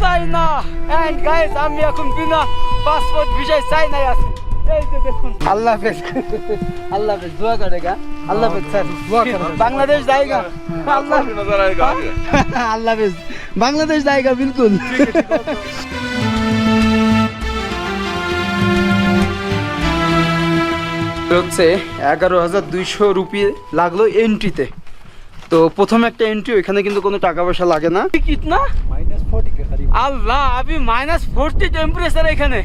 চাই না and guys আমি এখন বিনা পাসপোর্ট ভিসায় চাই নাই আছি আল্লাহ হাফেজ। আল্লাহ হাফেজ দোয়া করে গা। আল্লাহ হাফেজ স্যার দোয়া করে বাংলাদেশ যায়গা আল্লাহ আল্লাহ হাফেজ। বাংলাদেশ যায়গা হ্যাঁ, বিলকুল। হচ্ছে এগারো হাজার দুইশো রুপি লাগল এন্ট্রিতে তো প্রথম একটা এন্ট্রি ওখানে কিন্তু কোনো টাকা পয়সা লাগে না। কিতনা আল্লাহ আমি মাইনাস ফোরটি টেম্পারেচার এখানে।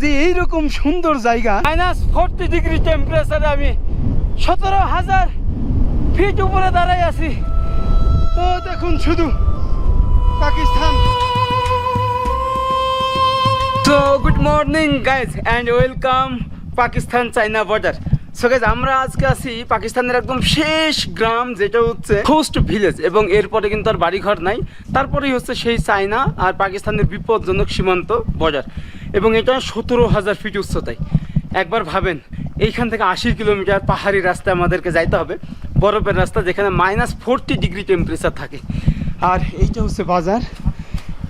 যে এইরকম সুন্দর জায়গা। মাইনাস ফোরটি ডিগ্রি টেম্পারেচারে আমি সতেরো হাজার ফিট উপরে দাঁড়াই আছি। তো দেখুন শুধু পাকিস্তান। তো good morning guys and welcome Pakistan China border so guys আমরা আজকে আছি পাকিস্তানের একদম শেষ গ্রাম, যেটা হচ্ছে হোস্ট ভিলেজ এবং এরপরে কিন্তু আর বাড়িঘর নাই। তারপরেই হচ্ছে সেই চাইনা আর পাকিস্তানের বিপজ্জনক সীমান্ত বর্ডার। এবং এটা সতেরো হাজার ফিট উচ্চতায়। একবার ভাবেন, এইখান থেকে আশি কিলোমিটার পাহাড়ি রাস্তায় আমাদেরকে যাইতে হবে। বরফের রাস্তা যেখানে মাইনাস ফোরটি ডিগ্রি টেম্পারেচার থাকে। আর এইটা হচ্ছে বাজার।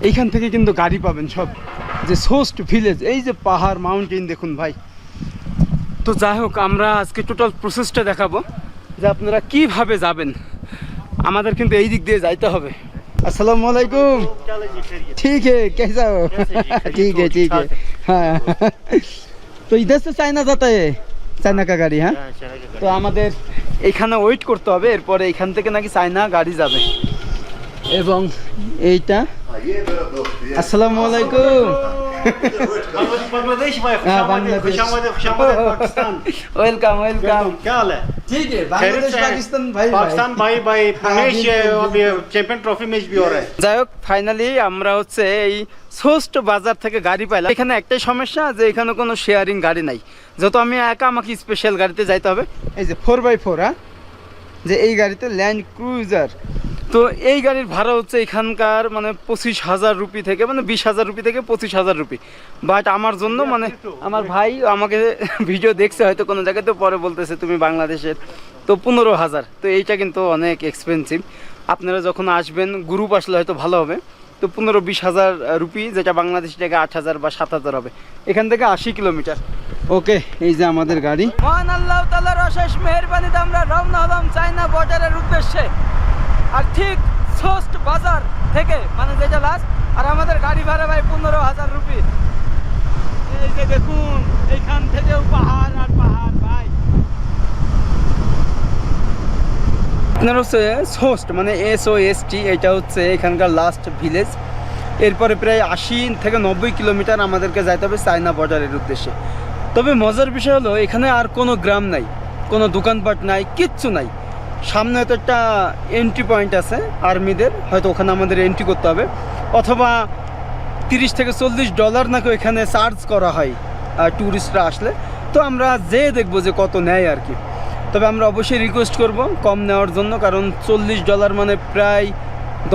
এইখান থেকে কিন্তু গাড়ি পাবেন সব। যে সোস্ট ভিলেজ এই যে পাহাড় মাউন্টেন দেখুন ভাই। তো যাই হোক আমরা আজকে টোটাল প্রসেসটা দেখাবো যে আপনারা কিভাবে যাবেন আমাদের কিন্তু এই দিক দিয়ে যাইতে হবে আসসালামু আলাইকুম ठीक है कैसा हो ठीक है ठीक है हाँ তো ইধার से চায়না যাতা है চায়না কা গাড়ি হ্যাঁ তো আমাদের এখানে ওয়েট করতে হবে এরপরে এখান থেকে নাকি চায়না গাড়ি যাবে এবং এইটা আসসালামু আলাইকুম बांग्लादेश भाई हाँ, खुशामद बांग्लादेश। खुशामद खुशामद पाकिस्तान ওয়েলকাম ওয়েলকাম क्या हाल है ठीक है खैरियत बांग्लादेश से है? पाकिस्तान भाई पाकिस्तान भाई भाई पुनेश बिल्कुल, अभी चैंपियन ट्रॉफी मैच भी हो रहा है যাই হোক ফাইনালি আমরা হচ্ছে এই সোস্ট বাজার থেকে গাড়ি পাইলাম এখানে একটাই সমস্যা যে এখানে কোনো শেয়ারিং গাড়ি নাই যত আমি একা আমাকে স্পেশাল গাড়িতে যাইতে হবে এই যে ফোর বাই ফোর হ্যাঁ যে এই গাড়িতে ল্যান্ড ক্রুজার তো এই গাড়ির ভাড়া হচ্ছে এখানকার মানে পঁচিশ হাজার রুপি থেকে মানে বিশ হাজার রুপি থেকে পঁচিশ হাজার রুপি। বাট আমার জন্য মানে আমার ভাই আমাকে ভিডিও দেখছে, হয়তো কোনো জায়গায়, তো পরে বলতেছে তুমি বাংলাদেশের। তো পনেরো হাজার, তো এইটা কিন্তু অনেক এক্সপেন্সিভ আপনারা যখন আসবেন গ্রুপ আসলে হয়তো ভালো হবে। তো পনেরো বিশ হাজার রুপি, যেটা বাংলাদেশি টাকা আট হাজার বা সাত হাজার হবে। এখান থেকে আশি কিলোমিটার। ওকে এই যে আমাদের গাড়ি। মহান আল্লাহ তালার অশেষ মেহরবানিতে আমরা রওনা হলাম চাইনা বর্ডারের উদ্দেশ্যে। আর ঠিক সোস্ট বাজার থেকে মানে যেটা লাস্ট আর আমাদের গাড়ি ভাড়া ভাই পনেরো হাজার রুপি। এই যে দেখুন, এইখান থেকেও পাহাড় আর পাহাড়, ভাই। আপনার হচ্ছে সোস্ট মানে এস ও এস টি এটা হচ্ছে এখানকার লাস্ট ভিলেজ এরপরে প্রায় আশি থেকে নব্বই কিলোমিটার আমাদেরকে যাইতে হবে চায়না বর্ডারের উদ্দেশ্যে। তবে মজার বিষয় হলো, এখানে আর কোনো গ্রাম নাই, কোনো দোকানপাট নাই, কিচ্ছু নাই। সামনে হয়তো একটা এন্ট্রি পয়েন্ট আছে আর্মিদের হয়তো ওখানে আমাদের এন্ট্রি করতে হবে। অথবা তিরিশ থেকে চল্লিশ ডলার নাকি ওইখানে চার্জ করা হয় ট্যুরিস্টরা আসলে। তো আমরা যেয়ে দেখব যে কত নেয় আর কি। তবে আমরা অবশ্যই রিকোয়েস্ট করব কম নেওয়ার জন্য, কারণ চল্লিশ ডলার মানে প্রায়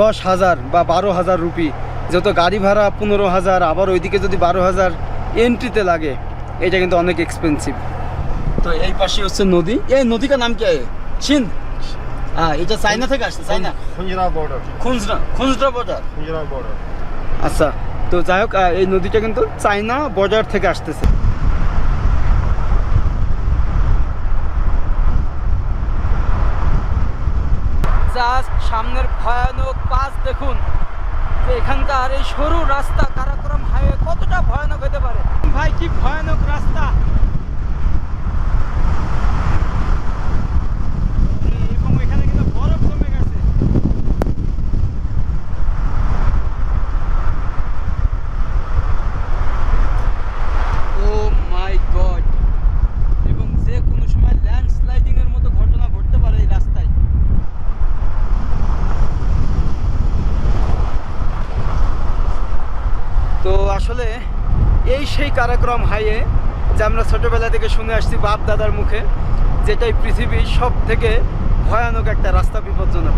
দশ হাজার বা বারো হাজার রুপি। যেহেতু গাড়ি ভাড়া পনেরো হাজার, আবার ওইদিকে যদি বারো হাজার এন্ট্রিতে লাগে, এটা কিন্তু অনেক এক্সপেন্সিভ তো এই পাশে হচ্ছে নদী। এই নদী কা নাম কি? সিন্ধ এটা চাইনা থেকে আসছে China Khunjerab border Khunjerab Khunjerab border Khunjerab border আচ্ছা তো যাই হোক এই নদীটা কিন্তু চায়না বর্ডার থেকে আসতেছে। জাস্ট সামনের ভয়ানক পাস দেখুন যে এখানকার এই সরু রাস্তা কারাকরম হাইওয়ে কতটা ভয়ানক হতে পারে। ভাই কি ভয়ানক রাস্তা। সেই কারাক্রম হাইয়ে যে আমরা ছোটোবেলা থেকে শুনে আসছি বাপ দাদার মুখে, যেটাই পৃথিবীর সব থেকে ভয়ানক একটা রাস্তা বিপজ্জনক।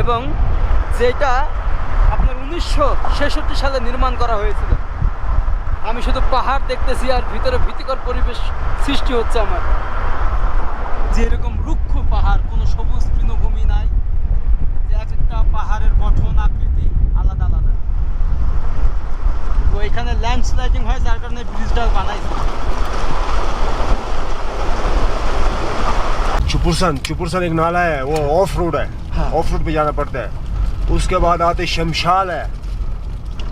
এবং যেটা আপনার উনিশশো ছেষট্টি সালে নির্মাণ করা হয়েছিল। আমি শুধু পাহাড় দেখতেছি আর ভিতরে ভীতিকর পরিবেশ সৃষ্টি হচ্ছে আমার। যে এরকম রুক্ষ পাহাড়, কোনো সবুজ ল্যান্ডস্লাইডিং হয় যার কারণে ব্রিজটা বানাইছে चुपुरसन चुपुरसन एक नाला है वो ऑफ रोड है हाँ। ऑफ रोड पे जाना पड़ता है उसके बाद आते शमशाल है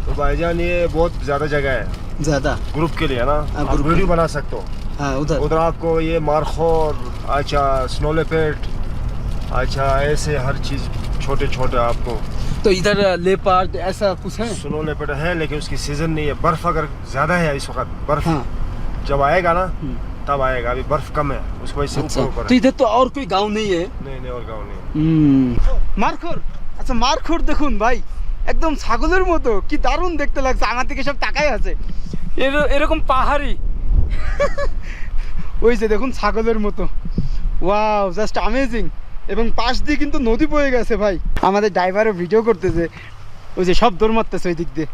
तो भाईजान ये बहुत ज्यादा जगह है ज्यादा ग्रुप के लिए ना हाँ, आप ग्रुप वीडियो बना सकते हो हाँ उधर उधर आपको ये मारखोर अच्छा स्नोलेपेट अच्छा ऐसे हर चीज छोटे छोटे आपको तो इधर लेपार्ड ऐसा कुछ है स्नोलेपेट है लेकिन उसकी सीजन नहीं है बर्फ अगर ज्यादा है इस वक्त बर्फ हाँ जब आएगा ना हम्म। तब आएगा अभी बर्फ कम है उसकी वजह से अच्छा ऊपर ऊपर तो है इधर तो और कोई गांव नहीं है नहीं नहीं और गाँव नहीं है। মারখোর আচ্ছা মারখোর দেখুন ভাই একদম ছাগলের মতো কি দারুণ দেখতে লাগছে আমার থেকে সব টাকাই আছে এর- এরকম পাহাড়ি ওই যে দেখুন ছাগলের মতো ওয়াও জাস্ট অ্যামেজিং এবং পাশ দিয়ে কিন্তু নদী বয়ে গেছে ভাই। আমাদের ড্রাইভারও ভিডিও করতেছে। ওই যে সব দৌড় মারতেছে ওই দিক দিয়ে।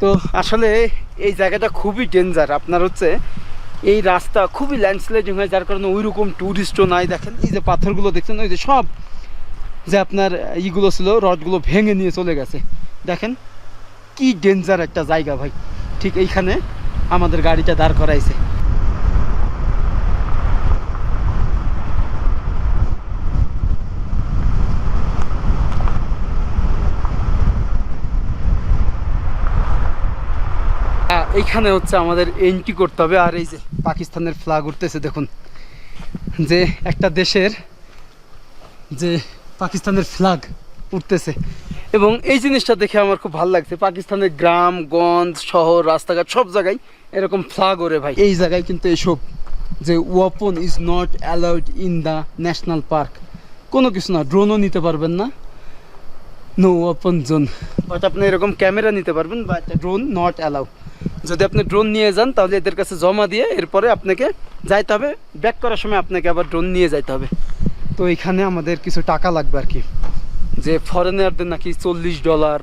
তো আসলে এই জায়গাটা খুবই ডেঞ্জার আপনার হচ্ছে এই রাস্তা খুবই ল্যান্ডস্লাইডিং হয়, যার কারণে ওই রকম ট্যুরিস্টও নাই। দেখেন, এই যে পাথরগুলো দেখছেন, ওই যে সব যে আপনার ইগুলো ছিল, রডগুলো ভেঙে নিয়ে চলে গেছে। দেখেন, কি ডেঞ্জার একটা জায়গা ভাই। ঠিক এইখানে আমাদের গাড়িটা দাঁড় করাইছে। এইখানে হচ্ছে আমাদের এন্ট্রি করতে হবে, আর এই যে পাকিস্তানের ফ্ল্যাগ উঠতেছে, দেখুন। যে একটা দেশের যে পাকিস্তানের ফ্ল্যাগ উঠতেছে। এবং এই জিনিসটা দেখে আমার খুব ভালো লাগছে, পাকিস্তানের গ্রাম, গঞ্জ, শহর, রাস্তাঘাট, সব জায়গায় এরকম ফ্ল্যাগ ওরে ভাই। এই জায়গায় কিন্তু এসব যে weapon is not allowed in the national park কোনো কিছু না ড্রোনও নিতে পারবেন না। নো ওয়াপন জোন বাট আপনি এরকম ক্যামেরা নিতে পারবেন বাট ড্রোন নট অ্যালাউ যদি আপনি ড্রোন নিয়ে যান তাহলে এদের কাছে জমা দিয়ে এরপরে আপনাকে যাইতে হবে ব্যাক করার সময় আপনাকে আবার ড্রোন নিয়ে যাইতে হবে তো এখানে আমাদের কিছু টাকা লাগবে আর কি যে ফরেনারদের নাকি চল্লিশ ডলার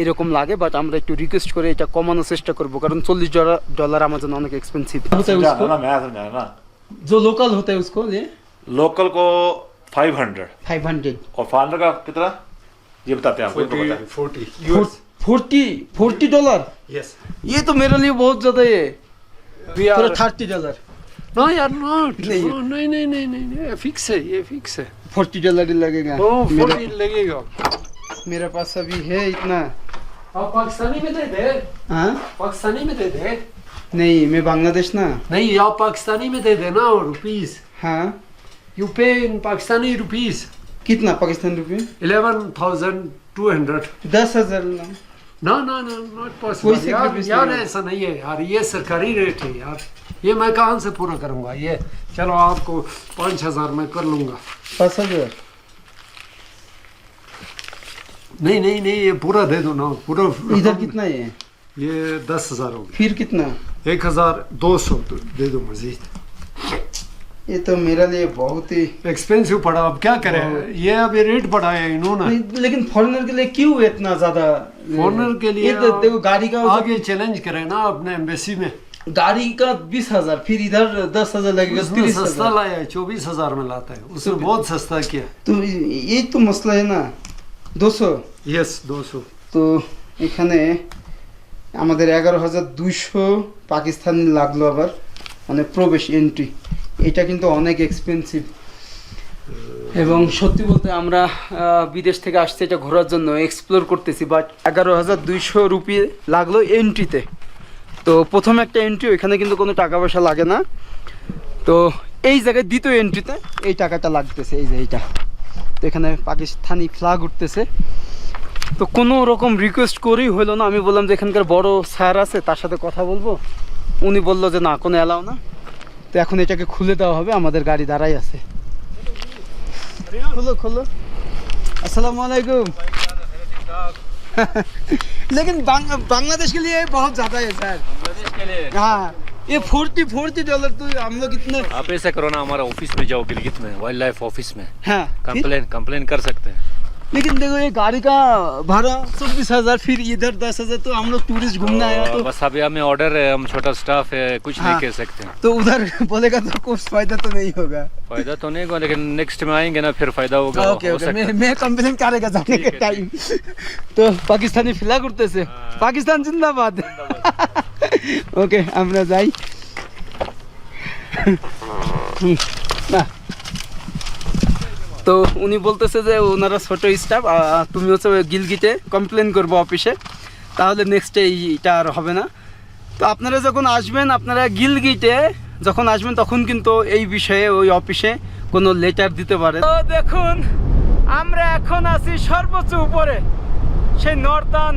এরকম লাগে বাট আমরা একটু রিকোয়েস্ট করে এটা কমানোর চেষ্টা করব কারণ চল্লিশ ডলার ডলার আমার জন্য অনেক এক্সপেন্সিভ समझाना ना मैं समझाना ना जो लोकल होता है उसको ये लोकल को 500 फाइव हंड्रेड और फॉरनर का कितना ये बताते हैं आपको इनको पता है। forty forty dollar? Yes. ये तो मेरे लिए बहुत ज़्यादा है थर्टी डॉलर। यार नहीं। नहीं नहीं नहीं नहीं फिक्स है ये फिक्स है। फोर्टी डॉलर ही लगेगा। ओ फोर्टी लगेगा। मेरे पास अभी है इतना। आप पाकिस्तानी में दे दे। हाँ? पाकिस्तानी में दे दे। नहीं मैं बांग्लादेश ना। नहीं आप पाकिस्तानी में दे देना रुपीस हाँ। यू पे इन पाकिस्तानी रुपीस कितना? पाकिस्तान रुपये? इलेवन थाउज़ेंड टू हंड्रेड दस हज़ार ना ना ना नॉट पॉसिबल यार यार ऐसा नहीं है यार ये सरकारी रेट है यार। ये मैं कहाँ से पूरा करूँगा? ये चलो आपको पाँच हज़ार में कर लूँगा। पाँच हज़ार? नहीं नहीं नहीं ये पूरा दे दो ना पूरा इधर कितना है? ये दस हज़ार हो फिर कितना? एक हज़ार दो सौ दे दो मजीद ये तो मेरे लिए बहुत ही एक्सपेंसिव पड़ा अब क्या करें ये अभी रेट बढ़ाया इन्होंने नहीं, लेकिन फॉरेनर के लिए क्यों इतना ज्यादा फॉरेनर के लिए ये तो देखो गाड़ी का आगे चैलेंज करें ना अपने एम्बेसी में गाड़ी का बीस हजार फिर इधर दस हजार लगेगा उसने तीस सस्ता हजार लाया है चौबीस हजार में लाता है उसने बहुत सस्ता किया तो ये तो मसला है ना दो सौ यस दो सौ তো এখানে আমাদের এগারো হাজার দুইশো পাকিস্তানি লাগলো আবার মানে প্রবেশ এন্ট্রি এটা কিন্তু অনেক এক্সপেন্সিভ এবং সত্যি বলতে আমরা বিদেশ থেকে আসছি এটা ঘোরার জন্য এক্সপ্লোর করতেছি বাট এগারো হাজার দুইশো রুপি লাগল এন্ট্রিতে তো প্রথম একটা এন্ট্রি ওইখানে কিন্তু কোনো টাকা পয়সা লাগে না। তো এই জায়গায় দ্বিতীয় এন্ট্রিতে এই টাকাটা লাগতেছে, এই যে এইটা। তো এখানে পাকিস্তানি ফ্ল্যাগ উঠতেছে। তো কোনো রকম রিকোয়েস্ট করেই হলো না। আমি বললাম যে এখানকার বড় স্যার আছে, তার সাথে কথা বলব। উনি বলল যে না, কোনো অ্যালাও না। তো এখন এটাকে খুলে দেওয়া হবে আমাদের গাড়ি দাঁড়াই আছে खोलो खोलो अस्सलाम वालेकुम लेकिन बांग, बांग्लादेश के लिए बहुत ज्यादा है सर हाँ ये फोर्टी फोर्टी डॉलर तो हम लोग इतने आप ऐसा करो ना हमारा ऑफिस में जाओ गिलगित में वाइल्ड लाइफ ऑफिस में हाँ फिर? कंप्लेन कंप्लेन कर सकते हैं लेकिन देखो ये गाड़ी का भाड़ा चौबीस हज़ार फिर इधर दस हज़ार तो हम लोग टूरिस्ट घूमने आए तो बस अभी हमें ऑर्डर है हम छोटा स्टाफ है कुछ हाँ, नहीं कह सकते। तो उधर बोलेगा तो कुछ फ़ायदा तो नहीं होगा। फ़ायदा तो नहीं होगा लेकिन नेक्स्ट में आएँगे ना फिर फ़ायदा होगा। हाँ, ओके हो ओके मैं मैं कंप्लेन करेगा जाने के टाइम तो पाकिस्तानी फिला कुर्ते से। हाँ। पाकिस्तान जिंदाबाद। ओके हमरा जाई ना তো উনি বলতেছে যে ওনারা ছোট স্টাফ তুমি হচ্ছে ওই গিলগিটে কমপ্লেন করব অফিসে তাহলে নেক্সট এইটা আর হবে না। তো আপনারা যখন আসবেন, আপনারা গিলগিটে যখন আসবেন, তখন কিন্তু এই বিষয়ে, ওই অফিসে কোনো লেটার দিতে পারে। তো দেখুন, আমরা এখন আছি সর্বোচ্চ উপরে, সেই নর্দান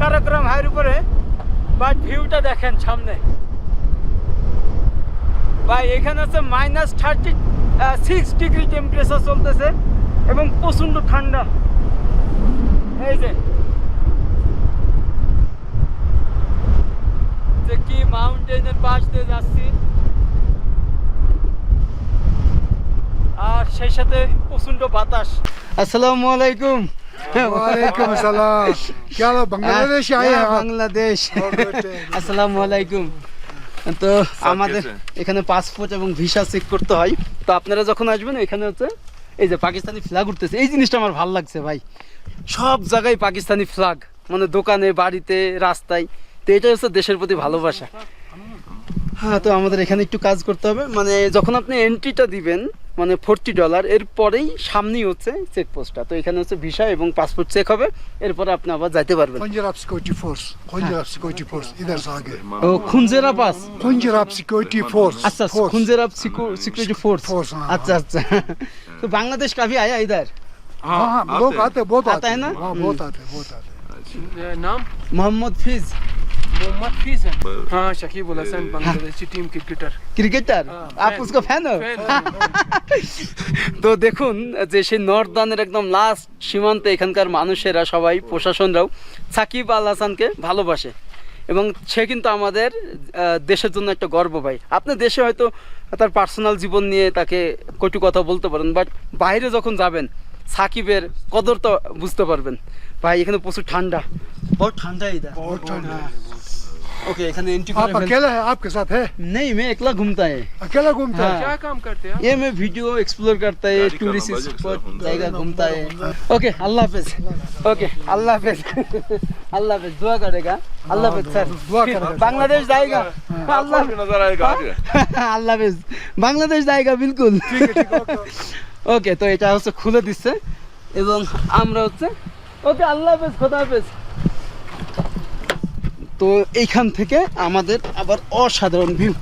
কারাক্রম হাইয়ের উপরে। বাট ভিউটা দেখেন সামনে। ভাই, এখানে হচ্ছে minus thirty six degree temperature চলতেছে এবং প্রচণ্ড ঠান্ডা। এই যে। কি মাউন্টেনের পাশ দিয়ে যাচ্ছি। আর সেই সাথে প্রচণ্ড বাতাস। আসসালামু আলাইকুম। ওয়ালাইকুম আসসালাম। হ্যাঁ, বাংলাদেশ। বাংলাদেশ। আসসালামু আলাইকুম। তো আমাদের এখানে পাসপোর্ট এবং ভিসা চেক করতে হয়। তো আপনারা যখন আসবেন এখানে হচ্ছে এই যে পাকিস্তানি ফ্ল্যাগ উঠতেছে। এই জিনিসটা আমার ভালো লাগছে ভাই। সব জায়গায় পাকিস্তানি ফ্ল্যাগ মানে দোকানে বাড়িতে রাস্তায়। তো এটা হচ্ছে দেশের প্রতি ভালোবাসা। হ্যাঁ তো আমাদের এখানে একটু কাজ করতে হবে। মানে যখন আপনি এন্ট্রিটা দিবেন মানে ফোরটি ডলার এরপরেই সামনেই হচ্ছে চেকপোস্টটা তো এখানে হচ্ছে ভিসা এবং পাসপোর্ট চেক হবে এরপরে আপনি আবার যাইতে পারবেন Punjab security force Punjab security force इधर से आगे ও Khunjerab pass Punjab security force अच्छा खुंजेरा सिक्योरिटी फोर्स फोर्स, हाँ, अच्छा अच्छा तो बांग्लादेश का भी आया इधर हाँ हाँ लोग आते हैं, बहुत आता आते है ना? हैं हाँ बहुत आते हैं बहुत आते हैं नाम मोहम्मद फिज मोहम्मद फीस है हाँ Shakib ul Hasan Bangladeshi team cricketer cricketer हाँ, आप fan। उसका फैन हो তো দেখুন যে সেই নর্দানের একদম লাস্ট সীমান্তে এখানকার মানুষেরা সবাই প্রশাসনরাও সাকিব আল হাসানকে ভালোবাসে এবং সে কিন্তু আমাদের আহ, দেশের জন্য একটা গর্ব ভাই আপনার দেশে হয়তো তার পার্সোনাল জীবন নিয়ে তাকে কটু কথা বলতে পারেন বাট বাইরে যখন যাবেন সাকিবের কদর তো বুঝতে পারবেন ভাই এখানে প্রচুর ঠান্ডা বহুত ঠান্ডা ইধর बहुत ठंडा है ওকে এখানে এন্ট্রি आप अकेला है आपके साथ है नहीं मैं एकला घूमता है अकेला घूमते हाँ। हैं क्या काम करते हैं आप? ये मैं वीडियो एक्सप्लोर करता है टूरिस्ट स्पॉट जाएगा घूमता है ओके अल्लाह हाफिज ओके अल्लाह हाफिज अल्लाह हाफिज दुआ करेगा अल्लाह हाफिज सर दुआ फिर करेगा। बांग्लादेश जाएगा अल्लाह नजर आएगा आगे আল্লাহ হাফেজ বাংলাদেশ জায়গা বিলকুল ওকে তো এটা হচ্ছে খুলে দিচ্ছে এবং আমরা হচ্ছে ওকে আল্লাহ হাফেজ খোদা হাফেজ তো এইখান থেকে আমাদের আবার অসাধারণ ভিউ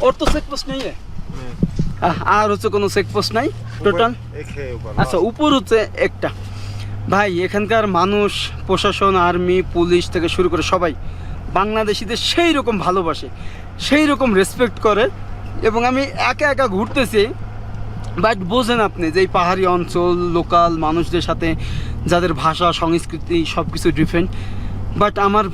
ওর তো চেকপোস্ট নেই হ্যাঁ। আর হচ্ছে কোনো চেকপোস্ট নাই টোটাল আচ্ছা উপর হচ্ছে একটা। ভাই এখানকার মানুষ প্রশাসন আর্মি পুলিশ থেকে শুরু করে সবাই বাংলাদেশিদের সেই রকম ভালোবাসে সেই রকম রেসপেক্ট করে। এবং আমি একা একা ঘুরতেছি বাট বোঝেন আপনি যে এই পাহাড়ি অঞ্চল লোকাল মানুষদের সাথে যাদের ভাষা সংস্কৃতি সব কিছু ডিফারেন্ট বাট আমার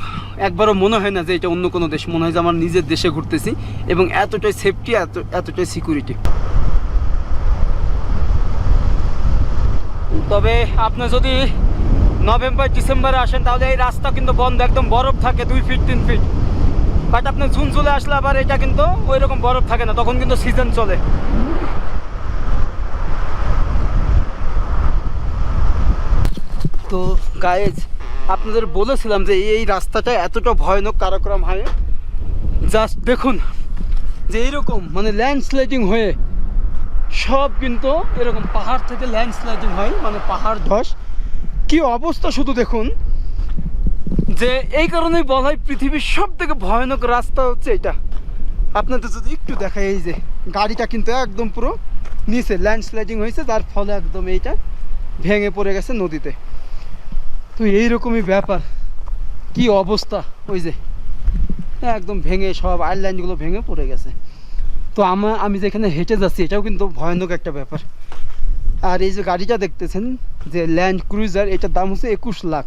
একবারও মনে হয় না যে এটা অন্য কোনো দেশ। মনে হয় যে আমার নিজের দেশে ঘুরতেছি এবং এতটাই সেফটি এত, এতটাই সিকিউরিটি তবে আপনি যদি নভেম্বর, ডিসেম্বরে আসেন, তাহলে এই রাস্তা কিন্তু বন্ধ, একদম বরফ থাকে দুই ফিট তিন ফিট বাট আপনি জুন চলে আসলে আবার এটা কিন্তু ওই রকম বরফ থাকে না, তখন কিন্তু সিজন চলে। তো গায়েজ আপনাদের বলেছিলাম যে এই রাস্তাটা এতটা ভয়ানক কারাক্রম হয়। জাস্ট দেখুন যে এইরকম মানে ল্যান্ডস্লাইডিং হয়ে সব কিন্তু এরকম পাহাড় থেকে ল্যান্ডস্লাইডিং হয় মানে পাহাড় ধস। কি অবস্থা শুধু দেখুন যে এই কারণেই বলা হয় পৃথিবীর সব থেকে ভয়ানক রাস্তা হচ্ছে এটা। আপনাদের যদি একটু দেখায় এই যে গাড়িটা কিন্তু একদম পুরো নিচে ল্যান্ডস্লাইডিং হয়েছে, যার ফলে একদম এইটা ভেঙে পড়ে গেছে নদীতে। তো এইরকমই ব্যাপার। কি অবস্থা? ওই যে, একদম ভেঙে সব আইলাইনগুলো ভেঙে পড়ে গেছে। তো আমার আমি যেখানে হেঁটে যাচ্ছি, এটাও কিন্তু ভয়ানক একটা ব্যাপার। আর এই যে গাড়িটা দেখতেছেন, যে ল্যান্ড ক্রুজার এটার দাম হচ্ছে একুশ লাখ।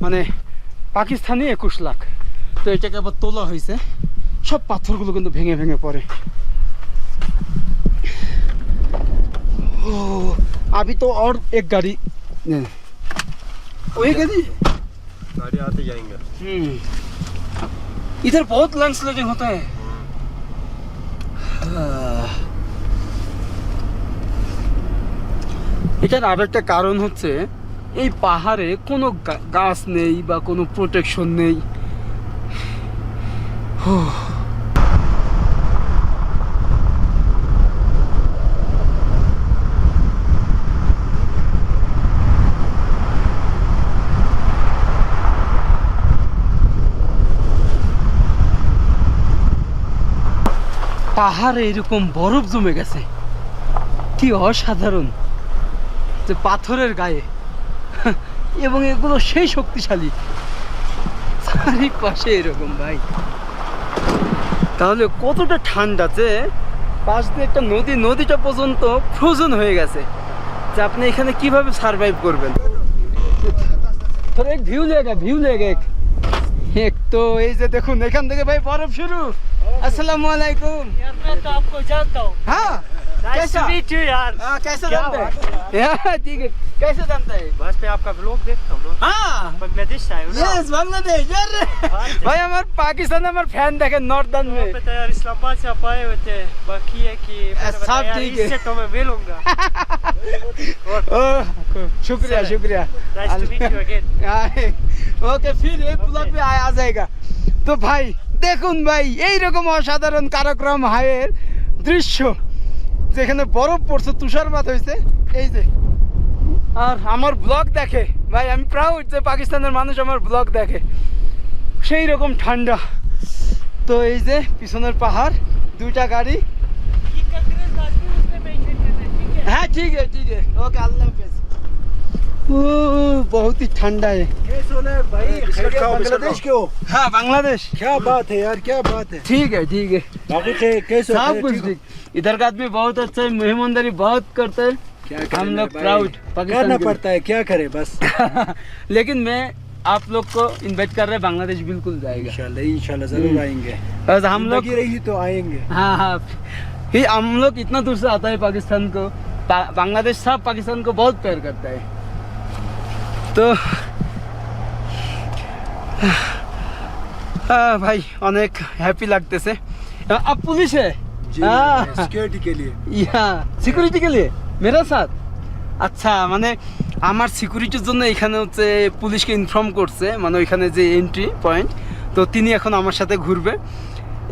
মানে পাকিস্তানি একুশ লাখ। তো এটাকে আবার তোলা হয়েছে। সব পাথরগুলো কিন্তু ভেঙে ভেঙে পড়ে। ও, আমি তো অর, এক গাড়ি হ্যাঁ। वही गई गाड़ी आते जाएंगे हम्म इधर बहुत लैंडस्लाइडिंग होता है আহ। এটার আর একটা কারণ হচ্ছে এই পাহাড়ে কোনো গা- গাছ নেই বা কোনো প্রোটেকশন নেই পাহাড়ে এরকম বরফ জমে গেছে। কি অসাধারণ। যে পাথরের গায়ে। এবং এগুলো সেই শক্তিশালী। চারিপাশে এরকম ভাই। তাহলে কতটা ঠান্ডা যে পাশ দিয়ে একটা নদী, নদীটা পর্যন্ত ফ্রোজেন হয়ে গেছে। যে আপনি এখানে কীভাবে সারভাইভ করবেন? এক ভিউ লেগে ভিউ লেগে। এক তো এই যে দেখুন, এখান থেকে ভাই বরফ শুরু। अस्सलाम वालेकुम यार मैं तो आपको जानता हूँ। हाँ कैसा? मीट यू यार। हाँ कैसे जानते हैं? ठीक है। कैसे जानते हैं? बस पे आपका ब्लॉग देखता हूँ हाँ। बांग्लादेश से आए हो यस बांग्लादेश यार भाई हमारे पाकिस्तान हमारे फ़ैन देखे नॉर्थन तो में। पता यार इस्लामाबाद से आप आए हुए थे। बाकी है कि सब ठीक है। इससे तो मैं मिलूँगा। शुक्रिया शुक्रिया। ओके फिर एक ब्लॉग में आ जाएगा। तो भाई দেখুন ভাই এইরকম অসাধারণ কারাক্রম হাইয়ের দৃশ্য যেখানে বরফ পড়ছে তুষারপাত হয়েছে। এই যে আর আমার ব্লগ দেখে ভাই আমি প্রাউড যে পাকিস্তানের মানুষ আমার ব্লগ দেখে। সেই রকম ঠান্ডা। তো এই যে পিছনের পাহাড় দুইটা গাড়ি। হ্যাঁ ঠিক আছে ঠিক আছে। ওকে আল্লাহ হাফেজ। बहुत ही ठंडा है। बांग्लादेश के हो? हाँ बांग्लादेश। क्या बात है यार क्या बात है। ठीक है ठीक है। बाकी कैसे सब कुछ ठीक इधर का आदमी बहुत अच्छा है मेहमानदारी बहुत करते हैं। क्या हम लोग प्राउड करना पड़ता है क्या करे बस। लेकिन मैं आप लोग को इनवाइट कर रहे हैं बांग्लादेश बिल्कुल जाएगा। इंशाल्लाह इंशाल्लाह ज़रूर हम्म। आएँगे। बस हम लोग रही तो आएँगे। हाँ हाँ। हम लोग इतना दूर से आता है पाकिस्तान को। बांग्लादेश सब पाकिस्तान को बहुत प्यार करता है। तो আহ, ভাই অনেক হ্যাপি লাগতেছে আহ, आप पुलिस है जी हाँ। सिक्योरिटी के लिए ইয়া সিকিউরিটি কে লিয়ে মেরা সাথ আচ্ছা মানে আমার সিকিউরিটির জন্য এখানে হচ্ছে পুলিশকে ইনফর্ম করছে মানে ওইখানে যে এন্ট্রি পয়েন্ট তো তিনি এখন আমার সাথে ঘুরবে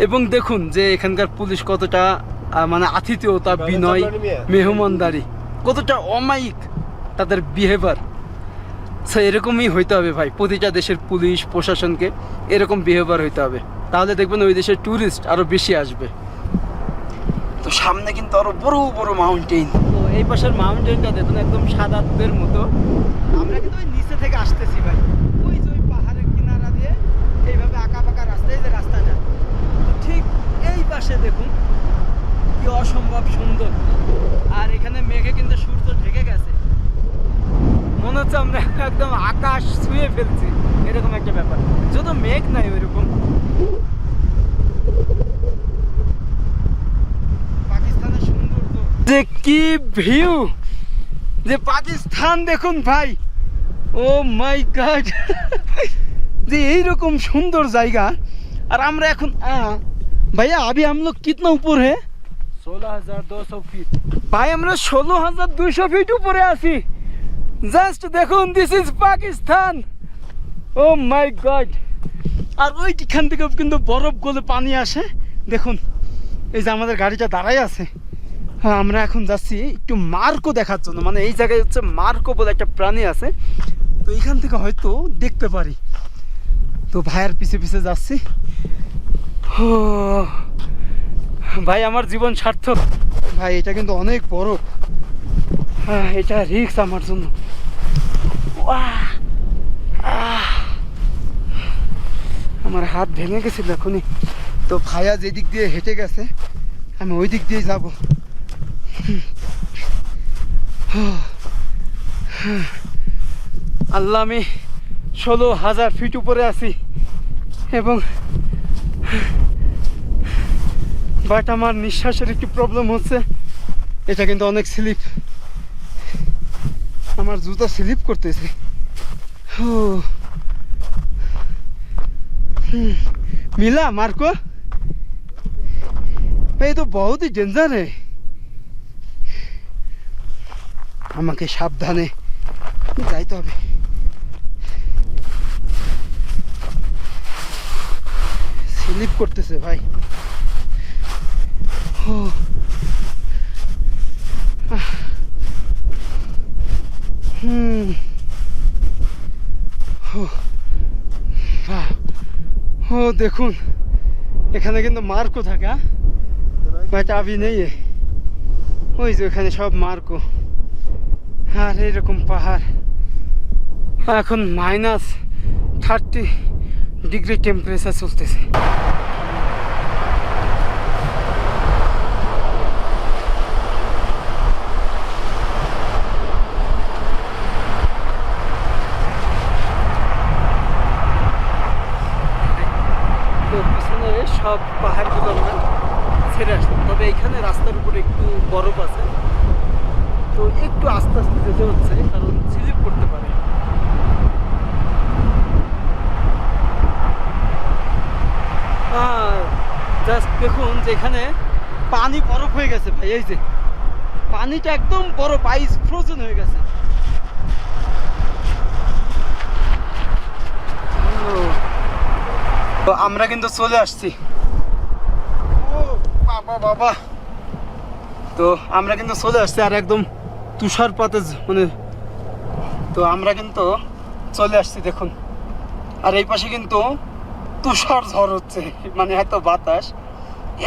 এবং দেখুন যে এখানকার পুলিশ কতটা আহ, মানে আতিথেয়তা বিনয় মেহমানদারি কতটা অমায়িক তাদের বিহেভিয়ার সো এরকমই হইতে হবে ভাই। প্রতিটা দেশের পুলিশ, প্রশাসনকে এরকম বিহেভিয়ার হইতে হবে। তাহলে দেখবেন ওই দেশের ট্যুরিস্ট আরও বেশি আসবে। তো সামনে কিন্তু আরও বড় বড় মাউন্টেন তো এই পাশের মাউন্টেনটা দেখুন, একদম সাদা দুধের মতো। আমরা কিন্তু ওই নিচে থেকে আসতেছি ভাই। ওই যে ওই পাহাড়ের কিনারা দিয়ে এইভাবে আঁকা পাকা রাস্তায় যে রাস্তাটা। ঠিক এই পাশে দেখুন, কি অসম্ভব সুন্দর। আর এখানে মেঘে কিন্তু সূর্য ঢেকে গেছে মনে হচ্ছে আমরা একদম আকাশ ছুঁয়ে ফেলছি। এরকম একটা ব্যাপার। যদি মেঘ নাই ওইরকম। পাকিস্তানের সৌন্দর্য। যে কি ভিউ যে পাকিস্তান দেখুন ভাই! ও মাই গড যে এইরকম সুন্দর জায়গা। আর আমরা এখন ভাইয়া আবি হাম কিতনা উপর হে? ভাই আমরা ষোলো হাজার দুইশো ফিট উপরে আছি। জাস্ট দেখুন this is Pakistan oh my god আর ওইখান থেকে কিন্তু বরফ গলে পানি আসে। দেখুন, এই যে আমাদের গাড়িটা দাঁড়াই আছে। হ্যাঁ আমরা এখন যাচ্ছি একটু মার্কো দেখার জন্য। মানে এই জায়গায় হচ্ছে মার্কো বলে একটা প্রাণী আছে। তো এইখান থেকে হয়তো দেখতে পারি। তো ভাইয়ের পিছে পিছে যাচ্ছি। ও ভাই, আমার জীবন সার্থক। ভাই, এটা কিন্তু অনেক বড় হ্যাঁ এটা রিক্স আমার জন্য। ওয়াহ! আমার হাত ভেঙে গেছিল এখনই। তো ভাইয়া যেদিক দিয়ে হেঁটে গেছে, আমি ওই দিক দিয়ে যাব। আল্লাহ, আমি ষোলো হাজার ফিট উপরে আছি এবং বাট আমার নিঃশ্বাসের একটু প্রবলেম হচ্ছে। এটা কিন্তু অনেক স্লিপ। আমার জুতা স্লিপ করতেছে। Oh. Hmm. मिला मार्को ये तो बहुत ही डेंजर है আমাকে সাবধানে যাইতে হবে স্লিপ করতেছে ভাই ও আহ। হুম দেখুন, এখানে কিন্তু মার্কো থাকে বাট চাবি নেই ওই যে ওখানে সব মার্কো। আর এইরকম পাহাড়। এখন মাইনাস থার্টি ডিগ্রি টেম্পারেচার চলতেছে। তো পিছনে সব পাহাড়গুলো আমরা ছেড়ে আসলাম। তবে এখানে রাস্তার উপরে একটু বরফ আছে। তো একটু আস্তে আস্তে যেতে হচ্ছে, কারণ স্লিপ করতে পারে। জাস্ট দেখুন যে এখানে পানি বরফ হয়ে গেছে ভাই, এই যে। পানিটা একদম বরফ আইস ফ্রোজেন হয়ে গেছে ও। তো আমরা কিন্তু চলে আসছি। বাবা বাবা। তো আমরা কিন্তু চলে আসছি আর একদম তুষারপাতে মানে তো আমরা কিন্তু চলে আসছি, দেখুন। আর এই পাশে কিন্তু তুষার ঝড় হচ্ছে মানে এত বাতাস।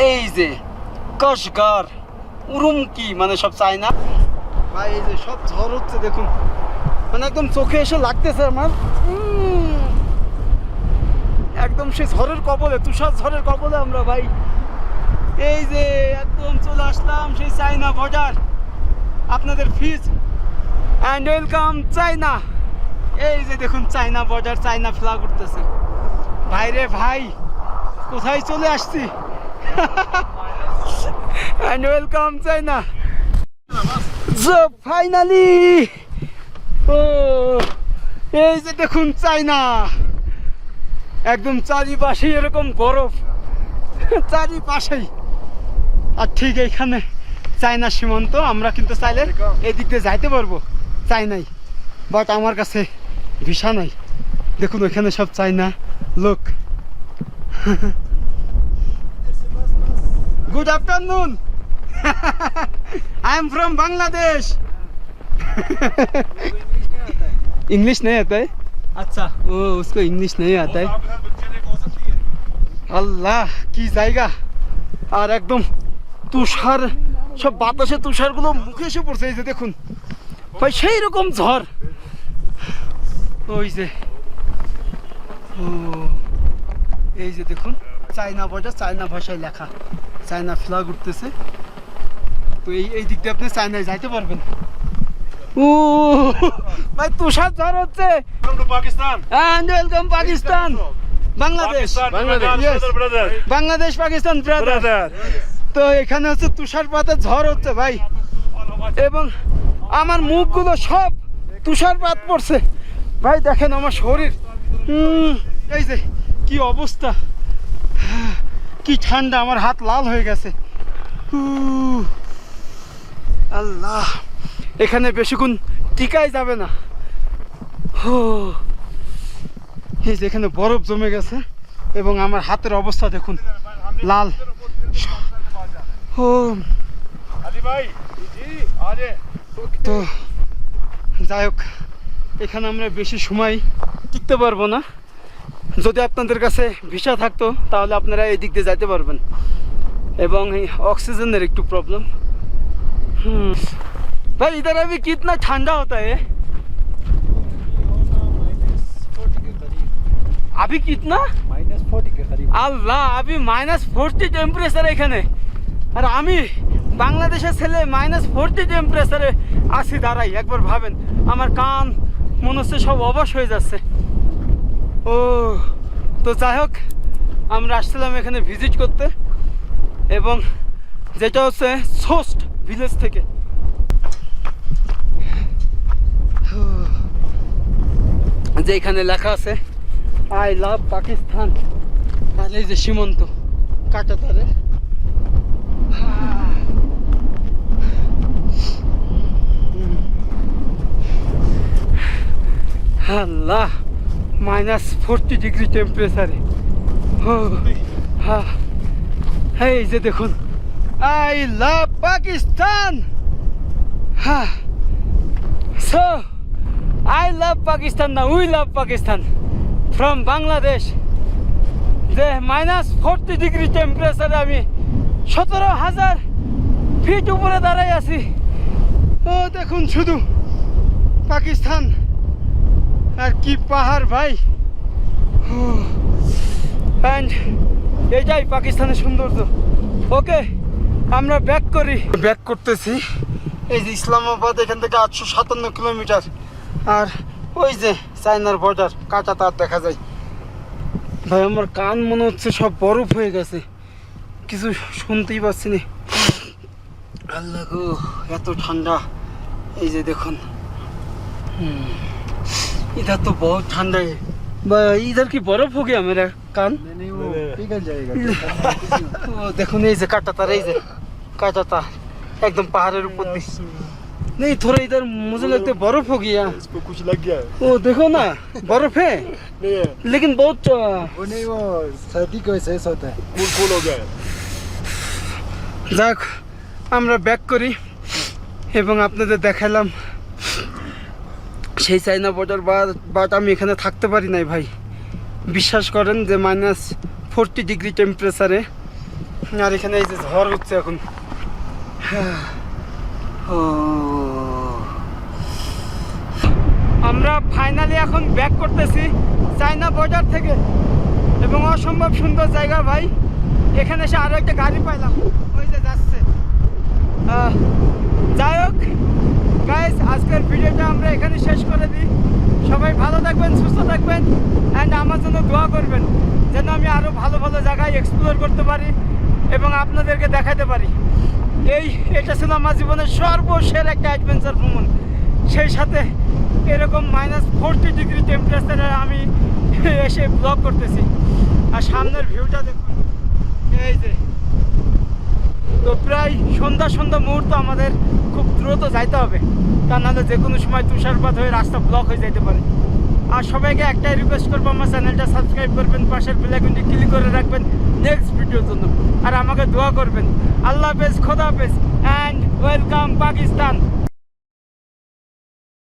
এই যে কসগার উরুমকি মানে সব চাই না। ভাই, এই যে সব ঝড় হচ্ছে, দেখুন। মানে একদম চোখে এসে লাগতেছে আমার। একদম সেই ঝড়ের কবলে, তুষার ঝড়ের কবলে আমরা ভাই। এই যে একদম চলে আসলাম সেই চাইনা বর্ডার, আপনাদের ফিজ। অ্যান্ড ওয়েলকাম চাইনা এই যে দেখুন চাইনা বর্ডার চাইনা ফ্ল্যাগ উঠতেছে। ভাইরে ভাই, কোথায় চলে আসছি? অ্যান্ড ওয়েলকাম চাইনা ফাইনালি ও, এই যে দেখুন চাইনা একদম চারিপাশে এরকম বরফ চারিপাশেই আর ঠিক এইখানে চায়না সীমান্ত আমরা কিন্তু চাইলে এদিক দিয়ে যাইতে পারবো চাইনাই বাট আমার কাছে ভিসা নাই দেখুন ওইখানে সব চাইনা লোক good afternoon I am from Bangladesh English नहीं आता है अच्छा वो उसको इंग्लिश नहीं आता है আল্লাহ কি জায়গা আর একদম তুষার সব বাতাসে তুষারগুলো মুখে এসে পড়ছে এই যে দেখুন ভাই সেই রকম ঝড় ওই যে ও এই যে দেখুন চায়না বর্ডার চায়না ভাষায় লেখা চায়না ফ্ল্যাগ উঠতেছে তো এই এই দিক দিয়ে আপনি চায়নায় যাইতে পারবেন ও ভাই তুষার ঝড় হচ্ছে। And welcome Pakistan Bangladesh. Bangladesh Pakistan brother তো এখানে হচ্ছে তুষারপাতের ঝড় হচ্ছে ভাই। এবং আমার মুখগুলো সব তুষারপাত পড়ছে। ভাই দেখেন আমার শরীর। এই যে কি অবস্থা। কি ঠান্ডা আমার হাত লাল হয়ে গেছে। উহ, আল্লাহ। এখানে বেশিক্ষণ টিকাই যাবে না। এই যে এখানে বরফ জমে গেছে এবং আমার হাতের অবস্থা দেখুন, লাল. তো যাই হোক, এখানে আমরা বেশি সময় টিকতে পারব না। যদি আপনাদের কাছে ভিসা থাকতো, তাহলে আপনারা এই দিক দিয়ে যাইতে পারবেন। এবং অক্সিজেনের একটু প্রবলেম। হুম। ভাই इधर अभी कितना ठंडा होता है अभी कितना माइनस फोर्टी के करीब আল্লাহ আমি মাইনাস ফোরটি টেম্পারেচার এখানে আর আমি বাংলাদেশের ছেলে মাইনাস ফোরটি টেম্পারেচারে আসি দাঁড়াই একবার ভাবেন আমার কান মনে হচ্ছে সব অবশ হয়ে যাচ্ছে ও তো যাই হোক আমরা আসছিলাম এখানে ভিজিট করতে এবং যেটা হচ্ছে সোস্ট ভিলেজ থেকে যে এখানে লেখা আছে, আই লাভ পাকিস্তান। আর এই যে সীমন্ত কাটাতারে আল্লাহ মাইনাস ফোরটি ডিগ্রি টেম্পারেচারে হ্যাঁ এই যে দেখুন, আই লাভ পাকিস্তান। হ্যাঁ আই লাভ পাকিস্তান না we love Pakistan from Bangladesh যে মাইনাস ফোরটি ডিগ্রি টেম্পারেচারে আমি সতেরো হাজার ফিট উপরে দাঁড়াই আছি। ও, দেখুন শুধু পাকিস্তান। আর কি পাহাড় ভাই। অ্যান্ড এটাই পাকিস্তানের সৌন্দর্য। ওকে, আমরা ব্যাক করি। ব্যাক করতেছি। এই যে ইসলামাবাদ, এখান থেকে আটশো সাতান্ন কিলোমিটার। আর ওই যে চায়নার বর্ডার কাঁচা তার দেখা যায়। ভাই, আমার কান মনে হচ্ছে সব বরফ হয়ে গেছে। কিছু শুনতেই পাচ্ছি না। আল্লাহ গো, এত ঠান্ডা। এই যে দেখুন। এটা তো বহু ঠান্ডা। है इधर की बर्फ हो गया मेरा कान नहीं वो पिघल जाएगा देखो नहीं से काटा था উপর দিচ্ছি नहीं थोड़ा इधर मुझे लगता है बर्फ हो गया इसको कुछ लग गया है ओ देखो ना बर्फ है नहीं है लेकिन बहुत अ, वो नहीं वो सर्दी को ऐसा ऐसा होता है फूल फूल हो गया है যাক আমরা ব্যাক করি এবং আপনাদের দেখালাম সেই চাইনা বর্ডার বা বাট আমি এখানে থাকতে পারি নাই ভাই বিশ্বাস করেন যে মাইনাস ফোরটি ডিগ্রি টেম্পারেচারে আর এখানে এই যে ঝড় হচ্ছে এখন ও। আমরা ফাইনালি এখন ব্যাক করতেছি চাইনা বর্ডার থেকে। এবং অসম্ভব সুন্দর জায়গা ভাই। এখানে এসে আরও একটা গাড়ি পাইলাম। ওই যে যাচ্ছে। যাই হোক গাইজ আজকের ভিডিওটা আমরা এখানে শেষ করে দিই। সবাই ভালো থাকবেন, সুস্থ থাকবেন অ্যান্ড আমার জন্য দোয়া করবেন, যেন আমি আরও ভালো ভালো জায়গায় এক্সপ্লোর করতে পারি এবং আপনাদেরকে দেখাতে পারি। এই, এটা ছিল আমার জীবনের সর্বশেষ একটা অ্যাডভেঞ্চার ভ্রমণ। সেই সাথে এরকম মাইনাস ফোরটি ডিগ্রি টেম্পারেচারে আমি এসে ব্লগ করতেছি। আর সামনের ভিউটা দেখুন। এই যে। তো প্রায় সন্ধ্যা সন্ধ্যা মুহূর্ত আমাদের খুব দ্রুত যাইতে হবে। তা নাহলে যে কোনো সময় তুষারপাত হয়ে রাস্তা ব্লক হয়ে যেতে পারে। আর সবাইকে একটাই রিকোয়েস্ট করব, আমার চ্যানেলটা সাবস্ক্রাইব করবেন, পাশের বেলাইকনটি ক্লিক করে রাখবেন নেক্সট ভিডিওর জন্য। আর আমাকে দোয়া করবেন। আল্লাহ হাফেজ, খোদা হাফেজ অ্যান্ড ওয়েলকাম পাকিস্তান